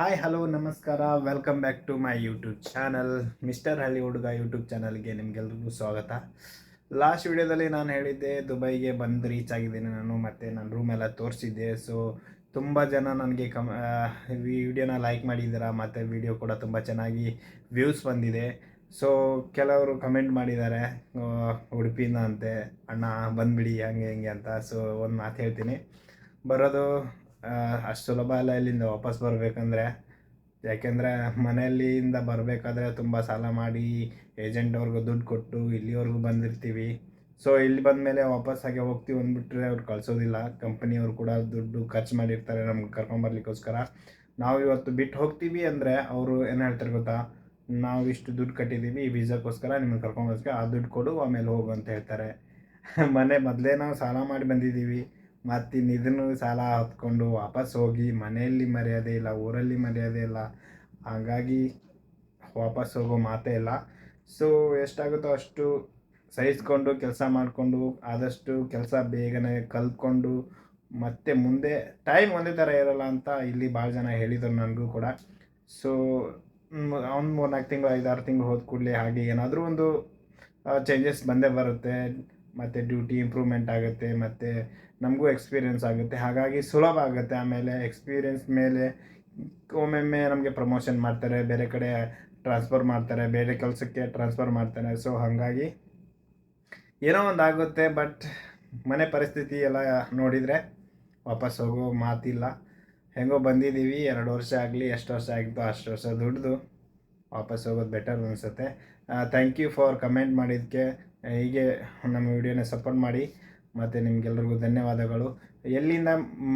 Hi hello ನಮಸ್ಕಾರ. Welcome back to my YouTube channel mister Halli Huduga YouTube ಚಾನಲ್ಗೆ ನಿಮಗೆಲ್ರಿಗೂ ಸ್ವಾಗತ. Last ವಿಡಿಯೋದಲ್ಲಿ ನಾನು ಹೇಳಿದ್ದೆ ದುಬೈಗೆ ಬಂದು ರೀಚ್ ಆಗಿದ್ದೀನಿ ನಾನು, ಮತ್ತು ನನ್ನ ರೂಮೆಲ್ಲ ತೋರಿಸಿದ್ದೆ. ಸೊ ತುಂಬ ಜನ ನನಗೆ ಕಮ್ ವಿಡಿಯೋನ ಲೈಕ್ ಮಾಡಿದ್ದೀರಾ, ಮತ್ತು ವಿಡಿಯೋ ಕೂಡ ತುಂಬ ಚೆನ್ನಾಗಿ ವ್ಯೂಸ್ ಬಂದಿದೆ. ಸೊ ಕೆಲವರು ಕಮೆಂಟ್ ಮಾಡಿದ್ದಾರೆ ಉಡುಪಿನ ಅಂತೆ, ಅಣ್ಣ ಬಂದುಬಿಡಿ, ಹಂಗೆ, ಹಿಂಗೆ ಅಂತ. ಸೊ ಒಂದು ಮಾತು ಹೇಳ್ತೀನಿ. ಬರೋದು ಅಷ್ಟು ಸುಲಭ ಅಲ್ಲ ಇಲ್ಲಿಂದ ವಾಪಸ್ ಬರಬೇಕಂದ್ರೆ, ಯಾಕೆಂದರೆ ಮನೆಯಲ್ಲಿಂದ ಬರಬೇಕಾದ್ರೆ ತುಂಬ ಸಾಲ ಮಾಡಿ ಏಜೆಂಟವ್ರಿಗೂ ದುಡ್ಡು ಕೊಟ್ಟು ಇಲ್ಲಿವರೆಗೂ ಬಂದಿರ್ತೀವಿ. ಸೊ ಇಲ್ಲಿ ಬಂದಮೇಲೆ ವಾಪಸ್ ಹಾಗೆ ಹೋಗ್ತೀವಿ ಅಂದ್ಬಿಟ್ರೆ ಅವ್ರು ಕಳಿಸೋದಿಲ್ಲ. ಕಂಪ್ನಿಯವರು ಕೂಡ ದುಡ್ಡು ಖರ್ಚು ಮಾಡಿರ್ತಾರೆ ನಮ್ಗೆ ಕರ್ಕೊಂಬರ್ಲಿಕ್ಕೋಸ್ಕರ ನಾವು ಇವತ್ತು ಬಿಟ್ಟು ಹೋಗ್ತೀವಿ ಅಂದರೆ ಅವರು ಏನು ಹೇಳ್ತಾರೆ ಗೊತ್ತಾ? ನಾವು ಇಷ್ಟು ದುಡ್ಡು ಕಟ್ಟಿದ್ದೀವಿ ಈ ವೀಸಾಕ್ಕೋಸ್ಕರ ನಿಮ್ಗೆ ಕರ್ಕೊಂಬರ್ಸ್ಕೆ ಆ ದುಡ್ಡು ಕೊಡು, ಆಮೇಲೆ ಹೋಗು ಅಂತ ಹೇಳ್ತಾರೆ. ಮನೆ ಮೊದಲೇ ನಾವು ಸಾಲ ಮಾಡಿ ಬಂದಿದ್ದೀವಿ ಮತ್ತಿನ್ನು ಇದನ್ನು ಸಾಲ ಹೊತ್ಕೊಂಡು ವಾಪಸ್ ಹೋಗಿ ಮನೆಯಲ್ಲಿ ಮರ್ಯಾದೆ ಇಲ್ಲ, ಊರಲ್ಲಿ ಮರ್ಯಾದೆ ಇಲ್ಲ. ಹಾಗಾಗಿ ವಾಪಸ್ ಹೋಗೋ ಮಾತೇ ಇಲ್ಲ. ಸೊ ಎಷ್ಟಾಗುತ್ತೋ ಅಷ್ಟು ಸಹಿಸ್ಕೊಂಡು ಕೆಲಸ ಮಾಡಿಕೊಂಡು, ಆದಷ್ಟು ಕೆಲಸ ಬೇಗನೆ ಕಲ್ತ್ಕೊಂಡು, ಮತ್ತೆ ಮುಂದೆ ಟೈಮ್ ಒಂದೇ ಥರ ಇರೋಲ್ಲ ಅಂತ ಇಲ್ಲಿ ಭಾಳ ಜನ ಹೇಳಿದರು ನನಗೂ ಕೂಡ. ಸೊ ಒಂದು ಮೂರು ನಾಲ್ಕು ತಿಂಗಳು, ಐದಾರು ತಿಂಗಳು ಹೋದ ಕೂಡಲೇ ಹಾಗೆ ಏನಾದರೂ ಒಂದು ಚೇಂಜಸ್ ಬಂದೇ ಬರುತ್ತೆ. ಮತ್ತು ಡ್ಯೂಟಿ ಇಂಪ್ರೂವ್ಮೆಂಟ್ ಆಗುತ್ತೆ, ಮತ್ತು ನಮಗೂ ಎಕ್ಸ್ಪೀರಿಯೆನ್ಸ್ ಆಗುತ್ತೆ. ಹಾಗಾಗಿ ಸುಲಭ ಆಗುತ್ತೆ. ಆಮೇಲೆ ಎಕ್ಸ್ಪೀರಿಯೆನ್ಸ್ ಮೇಲೆ ಒಮ್ಮೊಮ್ಮೆ ನಮಗೆ ಪ್ರಮೋಷನ್ ಮಾಡ್ತಾರೆ, ಬೇರೆ ಕಡೆ ಟ್ರಾನ್ಸ್ಫರ್ ಮಾಡ್ತಾರೆ, ಬೇರೆ ಕೆಲಸಕ್ಕೆ ಟ್ರಾನ್ಸ್ಫರ್ ಮಾಡ್ತಾರೆ. ಸೊ ಹಾಗಾಗಿ ಏನೋ ಒಂದು ಆಗುತ್ತೆ ಬಟ್ ಮನೆ ಪರಿಸ್ಥಿತಿ ಎಲ್ಲ ನೋಡಿದರೆ ವಾಪಸ್ ಹೋಗೋ ಮಾತಿಲ್ಲ. ಹೆಂಗೋ ಬಂದಿದ್ದೀವಿ, ಎರಡು ವರ್ಷ ಆಗಲಿ, ಎಷ್ಟು ವರ್ಷ ಆಗಿತ್ತು ಅಷ್ಟು ವರ್ಷ ದುಡ್ದು ವಾಪಸ್ ಹೋಗೋದು ಬೆಟರ್ ಅನಿಸುತ್ತೆ. ಥ್ಯಾಂಕ್ ಯು ಫಾರ್ ಕಮೆಂಟ್ ಮಾಡಿದ್ದಕ್ಕೆ ಹೀಗೆ ನಮ್ಮ ವಿಡಿಯೋನ ಸಪೋರ್ಟ್ ಮಾಡಿ ಮತ್ತು ನಿಮಗೆಲ್ರಿಗೂ ಧನ್ಯವಾದಗಳು. ಎಲ್ಲಿಂದ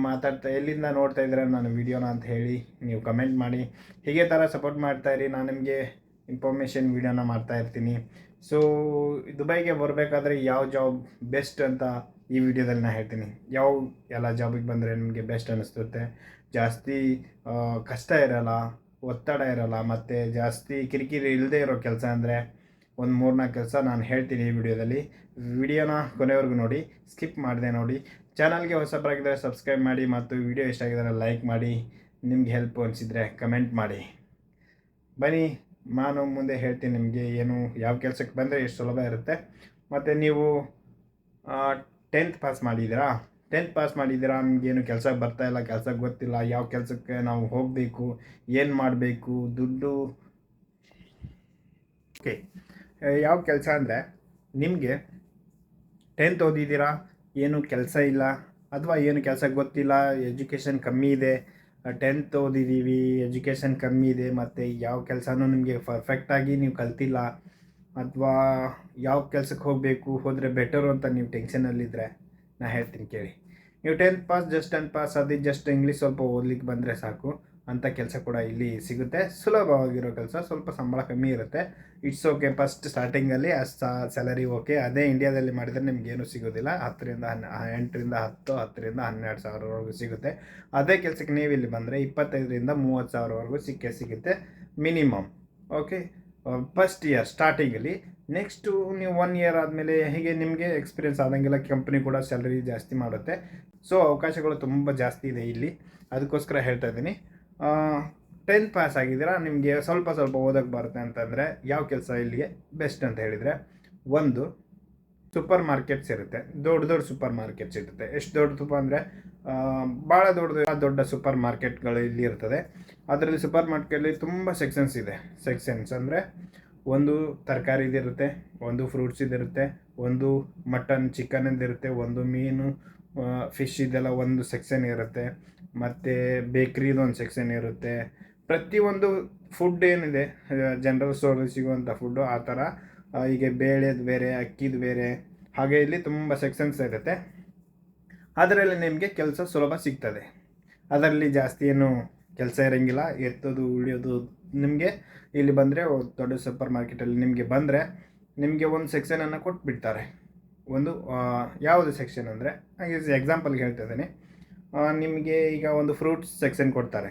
ಮಾತಾಡ್ತಾ, ಎಲ್ಲಿಂದ ನೋಡ್ತಾ ಇದ್ದೀರ ನಾನು ವಿಡಿಯೋನ ಅಂತ ಹೇಳಿ ನೀವು ಕಮೆಂಟ್ ಮಾಡಿ. ಹೀಗೆ ಥರ ಸಪೋರ್ಟ್ ಮಾಡ್ತಾಯಿರಿ ನಾನು ನಿಮಗೆ ಇನ್ಫಾರ್ಮೇಷನ್ ವಿಡಿಯೋನ ಮಾಡ್ತಾ ಇರ್ತೀನಿ. ಸೊ ದುಬೈಗೆ ಬರಬೇಕಾದ್ರೆ ಯಾವ ಜಾಬ್ ಬೆಸ್ಟ್ ಅಂತ ಈ ವಿಡಿಯೋದಲ್ಲಿ ನಾನು ಹೇಳ್ತೀನಿ. ಯಾವ ಎಲ್ಲ ಜಾಬಿಗೆ ಬಂದರೆ ನಿಮಗೆ ಬೆಸ್ಟ್ ಅನ್ನಿಸ್ತುತ್ತೆ ಜಾಸ್ತಿ ಕಷ್ಟ ಇರಲ್ಲ, ಒತ್ತಡ ಇರಲ್ಲ, ಮತ್ತು ಜಾಸ್ತಿ ಕಿರಿಕಿರಿ ಇಲ್ಲದೆ ಇರೋ ಕೆಲಸ ಅಂದರೆ ಒಂದು ಮೂರ್ನಾಲ್ಕು ಕೆಲಸ ನಾನು ಹೇಳ್ತೀನಿ ಈ ವಿಡಿಯೋದಲ್ಲಿ. ವಿಡಿಯೋನ ಕೊನೆವರೆಗೂ ನೋಡಿ, ಸ್ಕಿಪ್ ಮಾಡಿದೆ ನೋಡಿ. ಚಾನಲ್ಗೆ ಹೊಸಬರಾಗಿದ್ದರೆ ಸಬ್ಸ್ಕ್ರೈಬ್ ಮಾಡಿ ಮತ್ತು ವಿಡಿಯೋ ಇಷ್ಟ ಆಗಿದ್ದರೆ ಲೈಕ್ ಮಾಡಿ, ನಿಮ್ಗೆ ಹೆಲ್ಪ್ ಅನಿಸಿದರೆ ಕಮೆಂಟ್ ಮಾಡಿ. ಬನ್ನಿ, ನಾನು ಮುಂದೆ ಹೇಳ್ತೀನಿ ನಿಮಗೆ ಏನು, ಯಾವ ಕೆಲಸಕ್ಕೆ ಬಂದರೆ ಎಷ್ಟು ಸುಲಭ ಇರುತ್ತೆ. ಮತ್ತು ನೀವು ಟೆಂತ್ ಪಾಸ್ ಮಾಡಿದ್ದೀರಾ? ಟೆಂತ್ ಪಾಸ್ ಮಾಡಿದ್ದೀರಾ ಏನು ಕೆಲಸ ಬರ್ತಾ ಇಲ್ಲ, ಕೆಲಸ ಗೊತ್ತಿಲ್ಲ, ಯಾವ ಕೆಲಸಕ್ಕೆ ನಾವು ಹೋಗಬೇಕು, ಏನು ಮಾಡಬೇಕು, ದುಡ್ಡು. ಓಕೆ. ಯಾವ ಕೆಲಸ ಅಂದರೆ ನಿಮಗೆ ಟೆಂತ್ ಓದಿದ್ದೀರಾ, ಏನು ಕೆಲಸ ಇಲ್ಲ, ಅಥವಾ ಏನು ಕೆಲಸ ಗೊತ್ತಿಲ್ಲ ಎಜುಕೇಷನ್ ಕಮ್ಮಿ ಇದೆ ಟೆಂತ್ ಓದಿದ್ದೀವಿ ಎಜುಕೇಷನ್ ಕಮ್ಮಿ ಇದೆ, ಮತ್ತು ಯಾವ ಕೆಲಸನೂ ನಿಮಗೆ ಪರ್ಫೆಕ್ಟಾಗಿ ನೀವು ಕಲ್ತಿಲ್ಲ, ಅಥವಾ ಯಾವ ಕೆಲಸಕ್ಕೆ ಹೋಗಬೇಕು, ಹೋದರೆ ಬೆಟರು ಅಂತ ನೀವು ಟೆನ್ಷನಲ್ಲಿದ್ದರೆ ನಾ ಹೇಳ್ತೀನಿ ಕೇಳಿ. ನೀವು tenth pass just tenth pass ಅದು ಜಸ್ಟ್ ಇಂಗ್ಲೀಷ್ ಸ್ವಲ್ಪ ಓದ್ಲಿಕ್ಕೆ ಬಂದರೆ ಸಾಕು. ಅಂಥ ಕೆಲಸ ಕೂಡ ಇಲ್ಲಿ ಸಿಗುತ್ತೆ. ಸುಲಭವಾಗಿರೋ ಕೆಲಸ, ಸ್ವಲ್ಪ ಸಂಬಳ ಕಮ್ಮಿ ಇರುತ್ತೆ. ಇಟ್ಸ್ ಓಕೆ ಫಸ್ಟ್ ಸ್ಟಾರ್ಟಿಂಗಲ್ಲಿ ಅಷ್ಟು ಸ್ಯಾಲರಿ ಓಕೆ ಅದೇ ಇಂಡಿಯಾದಲ್ಲಿ ಮಾಡಿದರೆ ನಿಮಗೇನು ಸಿಗೋದಿಲ್ಲ. ಹತ್ತರಿಂದ ಹನ್ನ ಎಂಟರಿಂದ ಹತ್ತು, ಹತ್ತರಿಂದ ಹನ್ನೆರಡು ಸಾವಿರವರೆಗೂ ಸಿಗುತ್ತೆ. ಅದೇ ಕೆಲಸಕ್ಕೆ ನೀವು ಇಲ್ಲಿ ಬಂದರೆ ಇಪ್ಪತ್ತೈದರಿಂದ ಮೂವತ್ತು ಸಾವಿರವರೆಗೂ ಸಿಕ್ಕೇ ಸಿಗುತ್ತೆ ಮಿನಿಮಮ್. ಓಕೆ ಫಸ್ಟ್ ಇಯರ್ ಸ್ಟಾರ್ಟಿಂಗಲ್ಲಿ ನೆಕ್ಸ್ಟು ನೀವು ಒನ್ ಇಯರ್ ಆದಮೇಲೆ ಹೀಗೆ ನಿಮಗೆ ಎಕ್ಸ್ಪೀರಿಯನ್ಸ್ ಆದಂಗೆಲ್ಲ ಕಂಪ್ನಿ ಕೂಡ ಸ್ಯಾಲರಿ ಜಾಸ್ತಿ ಮಾಡುತ್ತೆ. ಸೊ ಅವಕಾಶಗಳು ತುಂಬ ಜಾಸ್ತಿ ಇದೆ ಇಲ್ಲಿ. ಅದಕ್ಕೋಸ್ಕರ ಹೇಳ್ತಾ ಇದ್ದೀನಿ. ಟೆಂತ್ ಪಾಸ್ ಆಗಿದ್ದೀರಾ? ನಿಮಗೆ ಸ್ವಲ್ಪ ಸ್ವಲ್ಪ ಓದೋಕ್ಕೆ ಬರುತ್ತೆ ಅಂತಂದರೆ ಯಾವ ಕೆಲಸ ಇಲ್ಲಿಗೆ? ಬೆಸ್ಟ್ ಅಂತ ಹೇಳಿದರೆ ಒಂದು ಸೂಪರ್ ಮಾರ್ಕೆಟ್ಸ್ ಇರುತ್ತೆ. ದೊಡ್ಡ ದೊಡ್ಡ ಸೂಪರ್ ಮಾರ್ಕೆಟ್ಸ್ ಇರುತ್ತೆ. ಎಷ್ಟು ದೊಡ್ಡ ತುಪ್ಪ ಅಂದರೆ ಭಾಳ ದೊಡ್ಡ ದೊಡ್ಡ ಸೂಪರ್ ಮಾರ್ಕೆಟ್ಗಳು ಇಲ್ಲಿ ಇರ್ತದೆ. ಅದರಲ್ಲಿ ಸೂಪರ್ ಮಾರ್ಕೆಟಲ್ಲಿ ತುಂಬ ಸೆಕ್ಷನ್ಸ್ ಇದೆ. ಸೆಕ್ಷನ್ಸ್ ಅಂದರೆ ಒಂದು ತರಕಾರಿದಿರುತ್ತೆ ಒಂದು ಫ್ರೂಟ್ಸ್ ಇದಿರುತ್ತೆ, ಒಂದು ಮಟನ್ ಚಿಕನ್ ಇರುತ್ತೆ ಒಂದು ಮೀನು ಫಿಶ್ ಇದೆಲ್ಲ ಒಂದು ಸೆಕ್ಷನ್ ಇರುತ್ತೆ. ಮತ್ತು ಬೇಕ್ರಿದು ಒಂದು ಸೆಕ್ಷನ್ ಇರುತ್ತೆ. ಪ್ರತಿಯೊಂದು ಫುಡ್ ಏನಿದೆ ಜನರಲ್ ಸ್ಟೋರಲ್ಲಿ ಸಿಗುವಂಥ ಫುಡ್ಡು ಆ ಥರ ಈಗ ಬೇಳೆದು ಬೇರೆ, ಅಕ್ಕಿದು ಬೇರೆ, ಹಾಗೆ ಇಲ್ಲಿ ತುಂಬ ಸೆಕ್ಷನ್ಸ್ ಇರುತ್ತೆ. ಅದರಲ್ಲಿ ನಿಮಗೆ ಕೆಲಸ ಸುಲಭ ಸಿಗ್ತದೆ. ಅದರಲ್ಲಿ ಜಾಸ್ತಿ ಏನು ಕೆಲಸ ಇರೋಂಗಿಲ್ಲ. ಎತ್ತೋದು, ಉಳಿಯೋದು ನಿಮಗೆ ಇಲ್ಲಿ ಬಂದರೆ ದೊಡ್ಡ ಸೂಪರ್ ಮಾರ್ಕೆಟಲ್ಲಿ ನಿಮಗೆ ಬಂದರೆ ನಿಮಗೆ ಒಂದು ಸೆಕ್ಷನನ್ನು ಕೊಟ್ಬಿಡ್ತಾರೆ. ಒಂದು ಯಾವುದು ಸೆಕ್ಷನ್ ಅಂದರೆ ಎಕ್ಸಾಂಪಲ್ಗೆ ಹೇಳ್ತಾ ಇದ್ದೀನಿ. ನಿಮಗೆ ಈಗ ಒಂದು ಫ್ರೂಟ್ಸ್ ಸೆಕ್ಷನ್ ಕೊಡ್ತಾರೆ.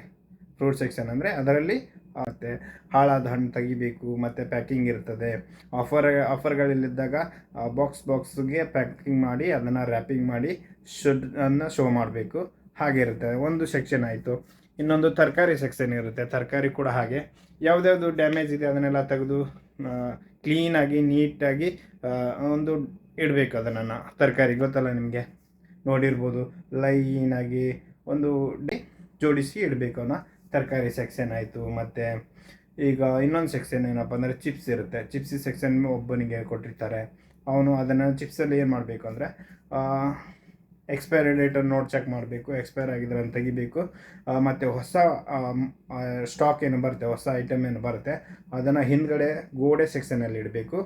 ಫ್ರೂಟ್ ಸೆಕ್ಷನ್ ಅಂದರೆ ಅದರಲ್ಲಿ ಮತ್ತು ಹಾಳಾದ ಹಣ್ಣು ತೆಗಿಬೇಕು, ಮತ್ತು ಪ್ಯಾಕಿಂಗ್ ಇರ್ತದೆ. ಆಫರ್ ಆಫರ್ಗಳಲ್ಲಿದ್ದಾಗ ಬಾಕ್ಸ್ ಬಾಕ್ಸ್ಗೆ ಪ್ಯಾಕಿಂಗ್ ಮಾಡಿ, ಅದನ್ನು ರ್ಯಾಪಿಂಗ್ ಮಾಡಿ ಶುಡ್ ಅನ್ನು ಶೋ ಮಾಡಬೇಕು. ಹಾಗೆ ಇರುತ್ತೆ. ಒಂದು ಸೆಕ್ಷನ್ ಆಯಿತು. ಇನ್ನೊಂದು ತರಕಾರಿ ಸೆಕ್ಷನ್ ಇರುತ್ತೆ. ತರಕಾರಿ ಕೂಡ ಹಾಗೆ. ಯಾವುದ್ಯಾವುದು ಡ್ಯಾಮೇಜ್ ಇದೆ ಅದನ್ನೆಲ್ಲ ತೆಗೆದು ಕ್ಲೀನಾಗಿ ನೀಟಾಗಿ ಒಂದು ಇಡಬೇಕು ಅದನ್ನು, ತರಕಾರಿ ಗೊತ್ತಲ್ಲ ನಿಮಗೆ? ನೋಡಿರ್ಬೋದು. ಲೈನಾಗಿ ಒಂದು ಡೇ ಜೋಡಿಸಿ ಇಡಬೇಕು ಅನ್ನೋ ತರಕಾರಿ ಸೆಕ್ಷನ್ ಆಯಿತು, ಮತ್ತು ಈಗ ಇನ್ನೊಂದು ಸೆಕ್ಷನ್ ಏನಪ್ಪ ಅಂದರೆ ಚಿಪ್ಸ್ ಇರುತ್ತೆ. ಚಿಪ್ಸ್ ಸೆಕ್ಷನ್ ಒಬ್ಬನಿಗೆ ಕೊಟ್ಟಿರ್ತಾರೆ. ಅವನು ಅದನ್ನು ಚಿಪ್ಸಲ್ಲಿ ಏನು ಮಾಡಬೇಕು ಅಂದರೆ ಎಕ್ಸ್ಪೈರಿ ಡೇಟನ್ನು ನೋಡಿ ಚೆಕ್ ಮಾಡಬೇಕು. ಎಕ್ಸ್ಪೈರ್ ಆಗಿದ್ರೆ ಅಂತ ತೆಗಿಬೇಕು. ಮತ್ತು ಹೊಸ ಸ್ಟಾಕ್ ಏನು ಬರುತ್ತೆ, ಹೊಸ ಐಟಮ್ ಏನು ಬರುತ್ತೆ, ಅದನ್ನು ಹಿಂದ್ಗಡೆ ಗೋಡೆ ಸೆಕ್ಷನಲ್ಲಿ ಇಡಬೇಕು.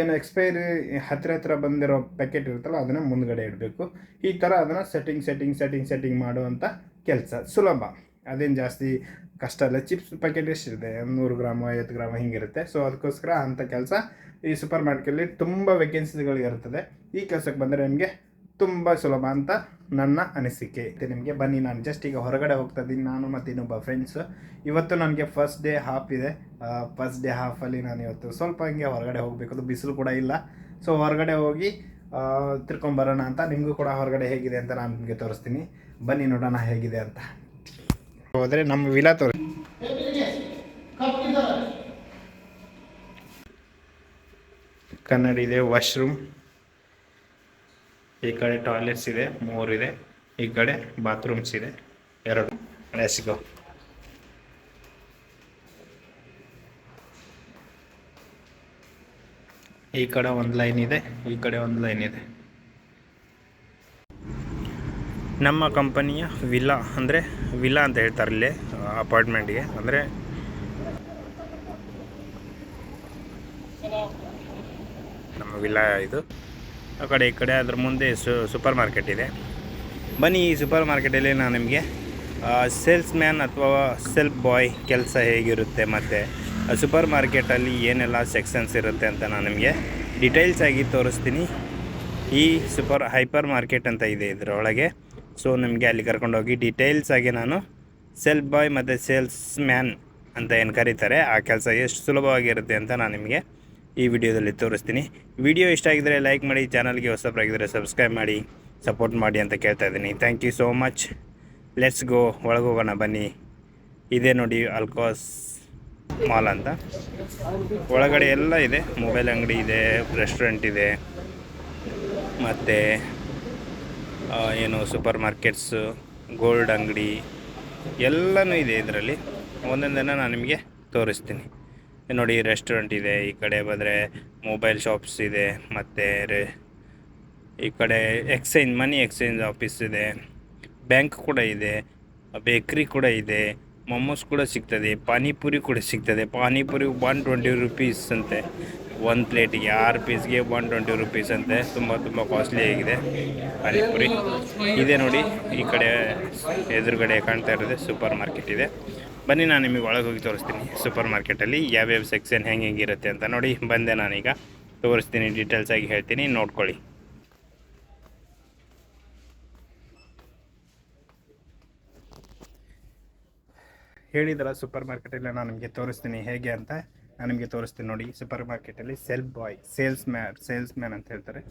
ಏನು ಎಕ್ಸ್ಪೈರಿ ಹತ್ತಿರ ಹತ್ತಿರ ಬಂದಿರೋ ಪ್ಯಾಕೆಟ್ ಇರುತ್ತಲ್ಲ, ಅದನ್ನು ಮುಂದ್ಗಡೆ ಇಡಬೇಕು. ಈ ಥರ ಅದನ್ನು ಸೆಟ್ಟಿಂಗ್ ಸೆಟ್ಟಿಂಗ್ ಸೆಟ್ಟಿಂಗ್ ಸೆಟ್ಟಿಂಗ್ ಮಾಡುವಂಥ ಕೆಲಸ. ಸುಲಭ. ಅದೇನು ಜಾಸ್ತಿ ಕಷ್ಟ ಅಲ್ಲ. ಚಿಪ್ಸ್ ಪ್ಯಾಕೆಟ್ ಎಷ್ಟಿರುತ್ತೆ? ನೂರು ಗ್ರಾಮು, ಐವತ್ತು ಗ್ರಾಮ್ ಹಿಂಗಿರುತ್ತೆ. ಸೊ ಅದಕ್ಕೋಸ್ಕರ ಅಂಥ ಕೆಲಸ ಈ ಸೂಪರ್ ಮಾರ್ಕೆಟಲ್ಲಿ ತುಂಬ ವೇಕೆನ್ಸಿಗಳಿರುತ್ತದೆ ಈ ಕೆಲಸಕ್ಕೆ ಬಂದರೆ ನಿಮಗೆ ತುಂಬ ಸುಲಭ ಅಂತ ನನ್ನ ಅನಿಸಿಕೆ. ನಿಮಗೆ ಬನ್ನಿ, ನಾನು ಜಸ್ಟ್ ಈಗ ಹೊರಗಡೆ ಹೋಗ್ತಾ ಇದ್ದೀನಿ. ನಾನು ಮತ್ತು ಇನ್ನೊಬ್ಬ ಫ್ರೆಂಡ್ಸ್ ಇವತ್ತು ನನಗೆ ಫಸ್ಟ್ ಡೇ ಹಾಫ್ ಇದೆ. ಫಸ್ಟ್ ಡೇ ಹಾಫಲ್ಲಿ ನಾನು ಇವತ್ತು ಸ್ವಲ್ಪ ಹಿಂಗೆ ಹೊರಗಡೆ ಹೋಗಬೇಕು ಅದು ಬಿಸಿಲು ಕೂಡ ಇಲ್ಲ. ಸೊ ಹೊರಗಡೆ ಹೋಗಿ ತಿರ್ಕೊಂಬರೋಣ ಅಂತ. ನಿಮಗೂ ಕೂಡ ಹೊರಗಡೆ ಹೇಗಿದೆ ಅಂತ ನಾನು ನಿಮಗೆ ತೋರಿಸ್ತೀನಿ. ಬನ್ನಿ ನೋಡೋಣ ಹೇಗಿದೆ ಅಂತ. ಹೋದರೆ ನಮ್ಮ ವಿಲಾ ತೋರಿಸಿ ಕನ್ನಡ ಇದೆ ವಾಶ್ರೂಮ್ ಈ ಕಡೆ ಟಾಯ್ಲೆಟ್ಸ್ ಇದೆ ಮೂರಿದೆ ಈ ಕಡೆ ಬಾತ್ರೂಮ್ಸ್ ಇದೆ, ಎರಡು. ಲೆಟ್ಸ್ ಗೋ ಈ ಕಡೆ ಒಂದು ಲೈನ್ ಇದೆ, ಈ ಕಡೆ ಒಂದು ಲೈನ್ ಇದೆ. ನಮ್ಮ ಕಂಪನಿಯ ವಿಲಾ ಅಂದರೆ ವಿಲಾ ಅಂತ ಹೇಳ್ತಾರೆ ಇಲ್ಲಿ ಅಪಾರ್ಟ್ಮೆಂಟ್ಗೆ ಅಂದರೆ ನಮ್ಮ ವಿಲಾ ಇದು. ಆ ಕಡೆ, ಈ ಕಡೆ ಅದ್ರ ಮುಂದೆ ಸೂಪರ್ ಮಾರ್ಕೆಟ್ ಇದೆ. ಬನ್ನಿ ಈ ಸೂಪರ್ ಮಾರ್ಕೆಟಲ್ಲಿ ನಾನು ನಿಮಗೆ ಸೇಲ್ಸ್ ಮ್ಯಾನ್ ಅಥವಾ ಸೆಲ್ಫ್ ಬಾಯ್ ಕೆಲಸ ಹೇಗಿರುತ್ತೆ ಮತ್ತು ಸೂಪರ್ ಮಾರ್ಕೆಟಲ್ಲಿ ಏನೆಲ್ಲ ಸೆಕ್ಷನ್ಸ್ ಇರುತ್ತೆ ಅಂತ ನಾನು ನಿಮಗೆ ಡಿಟೇಲ್ಸ್ ಆಗಿ ತೋರಿಸ್ತೀನಿ. ಈ ಸೂಪರ್, ಹೈಪರ್ ಮಾರ್ಕೆಟ್ ಅಂತ ಇದೆ ಇದರೊಳಗೆ. ಸೊ, ನಿಮಗೆ ಅಲ್ಲಿ ಕರ್ಕೊಂಡೋಗಿ ಡಿಟೇಲ್ಸ್ ಆಗಿ ನಾನು ಸೆಲ್ಫ್ ಬಾಯ್ ಮತ್ತು ಸೇಲ್ಸ್ ಮ್ಯಾನ್ ಅಂತ ಏನು ಕರೀತಾರೆ, ಆ ಕೆಲಸ ಎಷ್ಟು ಸುಲಭವಾಗಿರುತ್ತೆ ಅಂತ ನಾನು ನಿಮಗೆ ಈ ವಿಡಿಯೋದಲ್ಲಿ ತೋರಿಸ್ತೀನಿ. ವಿಡಿಯೋ ಇಷ್ಟ ಆಗಿದರೆ ಲೈಕ್ ಮಾಡಿ ಚಾನಲ್ಗೆ ಹೊಸಬ್ರಾಗಿದ್ದರೆ ಸಬ್ಸ್ಕ್ರೈಬ್ ಮಾಡಿ ಸಪೋರ್ಟ್ ಮಾಡಿ ಅಂತ ಕೇಳ್ತಾ ಇದ್ದೀನಿ. Thank you so much let's go ಒಳಗೋಗೋಣ, ಬನ್ನಿ. ಇದೇ ನೋಡಿ ಅಲ್ಕೋಸ್ ಮಾಲ್ ಅಂತ. ಒಳಗಡೆ ಎಲ್ಲ ಇದೆ. ಮೊಬೈಲ್ ಅಂಗಡಿ ಇದೆ ರೆಸ್ಟೋರೆಂಟ್ ಇದೆ. ಮತ್ತು ಏನು ಸೂಪರ್ ಮಾರ್ಕೆಟ್ಸು ಗೋಲ್ಡ್ ಅಂಗಡಿ, ಎಲ್ಲನೂ ಇದೆ ಇದರಲ್ಲಿ. ಒಂದೊಂದನ್ನು ನಾನು ನಿಮಗೆ ತೋರಿಸ್ತೀನಿ. ನೋಡಿ ರೆಸ್ಟೋರೆಂಟ್ ಇದೆ, ಈ ಕಡೆ ಬಂದರೆ ಮೊಬೈಲ್ ಶಾಪ್ಸ್ ಇದೆ, ಮತ್ತು ರೇ ಈ ಕಡೆ ಎಕ್ಸ್ಚೇಂಜ್ ಮನಿ ಎಕ್ಸ್ಚೇಂಜ್ ಆಫೀಸ್ ಇದೆ ಬ್ಯಾಂಕ್ ಕೂಡ ಇದೆ ಬೇಕ್ರಿ ಕೂಡ ಇದೆ ಮೊಮೋಸ್ ಕೂಡ ಸಿಗ್ತದೆ, ಪಾನಿಪುರಿ ಕೂಡ ಸಿಗ್ತದೆ. ಪಾನಿಪುರಿ ಒನ್ ಟ್ವೆಂಟಿ ರುಪೀಸ್ ಅಂತೆ. ಒಂದು ಪ್ಲೇಟಿಗೆ ಆರು ಪೀಸ್ಗೆ ಒನ್ ಟ್ವೆಂಟಿ ರುಪೀಸ್ ಅಂತೆ. ತುಂಬ ತುಂಬ ಕಾಸ್ಟ್ಲಿ ಆಗಿದೆ ಪಾನಿಪುರಿ. ಇದೆ ನೋಡಿ, ಈ ಕಡೆ ಎದುರುಗಡೆ ಕಾಣ್ತಾ ಇರೋದು ಸೂಪರ್ ಮಾರ್ಕೆಟ್ ಇದೆ. ಬನ್ನಿ, ನಾನು ನಿಮಗೆ ಒಳಗೆ ಹೋಗಿ ತೋರಿಸ್ತೀನಿ. ಸೂಪರ್ ಮಾರ್ಕೆಟಲ್ಲಿ ಯಾವ್ಯಾವ ಸೆಕ್ಷನ್ ಹೆಂಗೆ ಹೆಂಗಿರುತ್ತೆ ಅಂತ ನೋಡಿ, ಬಂದೆ ನಾನೀಗ. ತೋರಿಸ್ತೀನಿ ಡೀಟೇಲ್ಸ್ ಆಗಿ ಹೇಳ್ತೀನಿ, ನೋಡ್ಕೊಳ್ಳಿ. ಹೇಳಿದಲ್ಲ ಸೂಪರ್ ಮಾರ್ಕೆಟಲ್ಲಿ ನಾನು ನಿಮಗೆ ತೋರಿಸ್ತೀನಿ ಹೇಗೆ ಅಂತ. ನಾನು ನಿಮಗೆ ತೋರಿಸ್ತೀನಿ ನೋಡಿ ಸೂಪರ್ ಮಾರ್ಕೆಟಲ್ಲಿ self boy salesman salesman ಅಂತ ಹೇಳ್ತಾರೆ.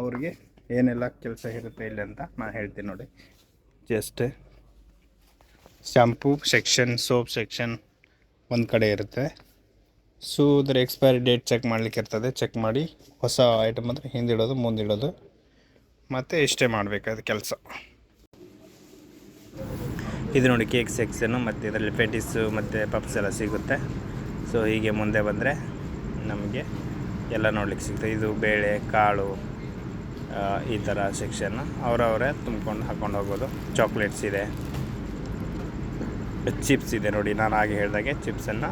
ಅವ್ರಿಗೆ ಏನೆಲ್ಲ ಕೆಲಸ ಇರುತ್ತೆ ಇಲ್ಲಿ ಅಂತ ನಾನು ಹೇಳ್ತೀನಿ ನೋಡಿ. Just shampoo section soap section ಒಂದು ಕಡೆ ಇರುತ್ತೆ. ಸೊ ಅದರ ಎಕ್ಸ್ಪೈರಿ ಡೇಟ್ ಚೆಕ್ ಮಾಡಲಿಕ್ಕೆ ಇರ್ತದೆ. ಚೆಕ್ ಮಾಡಿ ಹೊಸ ಐಟಮ್ ಅಂದರೆ ಹಿಂದಿಡೋದು ಮುಂದಿಡೋದು ಮತ್ತು ಇಷ್ಟೇ ಮಾಡಬೇಕಾದ ಕೆಲಸ. ಇದು ನೋಡಿ ಕೇಕ್ ಸೆಕ್ಷನ್ನು ಮತ್ತು ಇದರಲ್ಲಿ ಪೆಟಿಸು ಮತ್ತು ಪಪ್ಸ್ ಎಲ್ಲ ಸಿಗುತ್ತೆ. ಸೊ ಹೀಗೆ ಮುಂದೆ ಬಂದರೆ ನಮಗೆ ಎಲ್ಲ ನೋಡ್ಲಿಕ್ಕೆ ಸಿಗುತ್ತೆ. ಇದು ಬೇಳೆ, ಕಾಳು ಈ ಥರ ಸೆಕ್ಷನ್ನು ಅವರವರೇ ತುಂಬ್ಕೊಂಡು ಹಾಕ್ಕೊಂಡು ಹೋಗೋದು ಚಾಕ್ಲೇಟ್ಸ್ ಇದೆ. ಚಿಪ್ಸ್ ಇದೆ ನೋಡಿ, ನಾನು ಹಾಗೆ ಹೇಳಿದಾಗೆ ಚಿಪ್ಸನ್ನು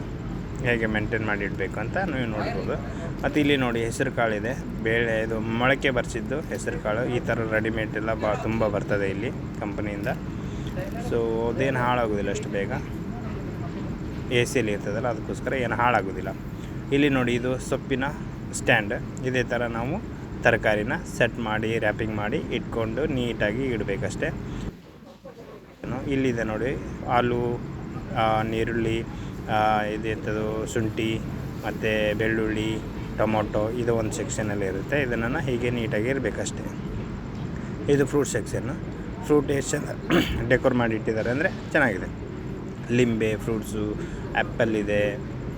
ಹೇಗೆ ಮೇಂಟೈನ್ ಮಾಡಿ ಇಡಬೇಕು ಅಂತ ನೀವು ನೋಡ್ಬೋದು. ಮತ್ತು ಇಲ್ಲಿ ನೋಡಿ ಹೆಸರು ಕಾಳಿದೆ ಬೇಳೆ, ಇದು ಮೊಳಕೆ ಬರ್ಸಿದ್ದು ಹೆಸರು ಕಾಳು. ಈ ಥರ ರೆಡಿಮೇಡ್ ಎಲ್ಲ ಬಾ, ತುಂಬ ಬರ್ತದೆ ಇಲ್ಲಿ ಕಂಪ್ನಿಯಿಂದ. ಸೊ ಅದೇನು ಹಾಳಾಗೋದಿಲ್ಲ ಅಷ್ಟು ಬೇಗ. ಎ ಸಿಯಲ್ಲಿ ಇರ್ತದಲ್ಲ, ಅದಕ್ಕೋಸ್ಕರ ಏನು ಹಾಳಾಗೋದಿಲ್ಲ. ಇಲ್ಲಿ ನೋಡಿ ಇದು ಸೊಪ್ಪಿನ ಸ್ಟ್ಯಾಂಡ್. ಇದೇ ಥರ ನಾವು ತರಕಾರಿನ ಸೆಟ್ ಮಾಡಿ ರ್ಯಾಪಿಂಗ್ ಮಾಡಿ ಇಟ್ಕೊಂಡು ನೀಟಾಗಿ ಇಡಬೇಕಷ್ಟೆ. ಇಲ್ಲಿದೆ ನೋಡಿ. ಆ, ನೀರುಳ್ಳಿ ಇದೆಂಥದ್ದು ಶುಂಠಿ ಮತ್ತು ಬೆಳ್ಳುಳ್ಳಿ ಟೊಮೊಟೊ ಇದು ಒಂದು ಸೆಕ್ಷನಲ್ಲಿ ಇರುತ್ತೆ. ಇದನ್ನು ಹೀಗೆ ನೀಟಾಗಿ ಇರಬೇಕಷ್ಟೇ. ಇದು ಫ್ರೂಟ್ ಸೆಕ್ಷನ್ನು. ಫ್ರೂಟ್ ಎಷ್ಟು ಚೆಂದ ಡೆಕೋರ್ ಮಾಡಿ ಇಟ್ಟಿದ್ದಾರೆ ಅಂದರೆ ಚೆನ್ನಾಗಿದೆ. ಲಿಂಬೆ ಫ್ರೂಟ್ಸು ಆ್ಯಪಲ್ ಇದೆ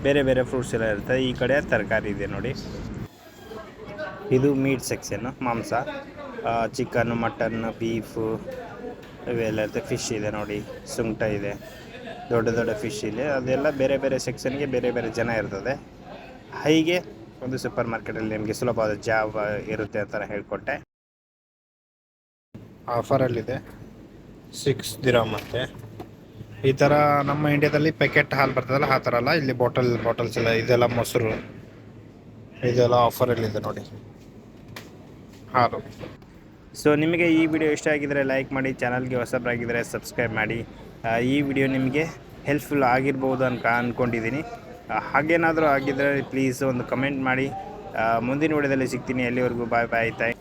ಬೇರೆ ಬೇರೆ ಫ್ರೂಟ್ಸ್ ಎಲ್ಲ ಇರುತ್ತೆ. ಈ ಕಡೆ ತರಕಾರಿ ಇದೆ ನೋಡಿ. ಇದು ಮೀಟ್ ಸೆಕ್ಷನ್ನು ಮಾಂಸ ಚಿಕನ್ನು ಮಟನ್ ಬೀಫು ಇವೆಲ್ಲ ಫಿಶ್ ಇದೆ ನೋಡಿ, ಸುಂಟ ಇದೆ, ದೊಡ್ಡ ದೊಡ್ಡ ಫಿಶ್ ಇದೆ. ಅದೆಲ್ಲ ಬೇರೆ ಬೇರೆ ಸೆಕ್ಷನ್ಗೆ ಬೇರೆ ಬೇರೆ ಜನ ಇರ್ತದೆ. ಹೀಗೆ ಒಂದು ಸೂಪರ್ ಮಾರ್ಕೆಟಲ್ಲಿ ನಿಮಗೆ ಸುಲಭವಾದ ಜಾಬ್ ಇರುತ್ತೆ ಅಂತ ಹೇಳಿಕೊಟ್ಟೆ. ಆಫರಲ್ಲಿದೆ ಸಿಕ್ಸ್ ದಿರಾಮ್ ಮತ್ತೆ. ಈ ಥರ ನಮ್ಮ ಇಂಡಿಯಾದಲ್ಲಿ ಪ್ಯಾಕೆಟ್ ಹಾಲು ಬರ್ತದಲ್ಲ, ಆ ಥರ ಅಲ್ಲ. ಇಲ್ಲಿ ಬಾಟಲ್ ಬಾಟಲ್ಸ್ ಎಲ್ಲ, ಇದೆಲ್ಲ ಮೊಸರು, ಇದೆಲ್ಲ ಆಫರಲ್ಲಿದೆ ನೋಡಿ. ಹಾಲು. ಸೊ ನಿಮಗೆ ಈ ವಿಡಿಯೋ ಇಷ್ಟ ಆಗಿದರೆ ಲೈಕ್ ಮಾಡಿ, ಚಾನಲ್ಗೆ ಹೊಸಬರಾಗಿದ್ದರೆ ಸಬ್ಸ್ಕ್ರೈಬ್ ಮಾಡಿ. ಈ ವಿಡಿಯೋ ನಿಮಗೆ ಹೆಲ್ಪ್ಫುಲ್ ಆಗಿರ್ಬೋದು ಅಂತ ಅಂದ್ಕೊಂಡಿದ್ದೀನಿ ಹಾಗೇನಾದರೂ ಆಗಿದ್ದರೆ ಪ್ಲೀಸ್ ಒಂದು ಕಮೆಂಟ್ ಮಾಡಿ. ಮುಂದಿನ ವಿಡಿಯೋದಲ್ಲಿ ಸಿಗ್ತೀನಿ. ಎಲ್ಲಿವರೆಗೂ ಬಾಯ್ ಬಾಯ್ ಥ್ಯಾಂಕ್